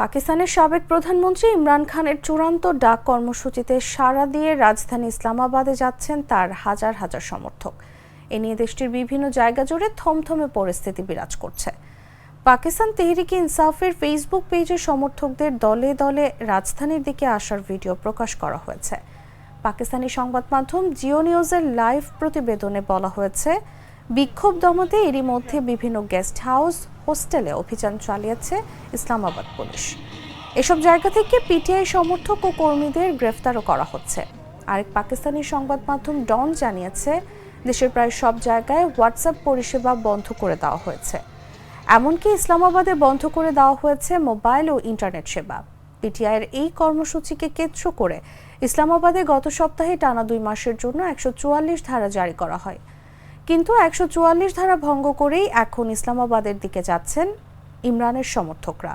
পাকিস্তানের সাবেক প্রধানমন্ত্রী ইমরান খানের চূড়ান্ত ডাক কর্মসূচিতে সাড়া দিয়ে রাজধানী ইসলামাবাদে যাচ্ছেন তার হাজার হাজার সমর্থক। এ নিয়ে দেশটির বিভিন্ন জায়গা জুড়ে থমথমে পরিস্থিতি বিরাজ করছে। পাকিস্তান তেহরিকে ইনসাফের ফেসবুক পেজে সমর্থকদের দলে দলে রাজধানীর দিকে আসার ভিডিও প্রকাশ করা হয়েছে। পাকিস্তানি সংবাদ মাধ্যম জিও নিউজের লাইভ প্রতিবেদনে বলা হয়েছে, বিক্ষোভ দমতে এরই মধ্যে বিভিন্ন গেস্ট হাউস হোস্টেলে অভিযান চালিয়েছে ইসলামাবাদ পুলিশ। এসব জায়গা থেকে পিটিআই সমর্থক ও কর্মীদের গ্রেফতারও করা হচ্ছে। আরেক পাকিস্তানি সংবাদ মাধ্যম ডন জানিয়েছে, দেশের প্রায় সব জায়গায় হোয়াটসঅ্যাপ পরিষেবা বন্ধ করে দেওয়া হয়েছে। এমনকি ইসলামাবাদে বন্ধ করে দেওয়া হয়েছে মোবাইল ও ইন্টারনেট সেবা। পিটিআইয়ের এই কর্মসূচিকে কেন্দ্র করে ইসলামাবাদে গত সপ্তাহে টানা দুই মাসের জন্য একশো চুয়াল্লিশ ধারা জারি করা হয়। কিন্তু একশো চুয়াল্লিশ ধারা ভঙ্গ করেই এখন ইসলামাবাদের দিকে যাচ্ছেন ইমরানের সমর্থকরা।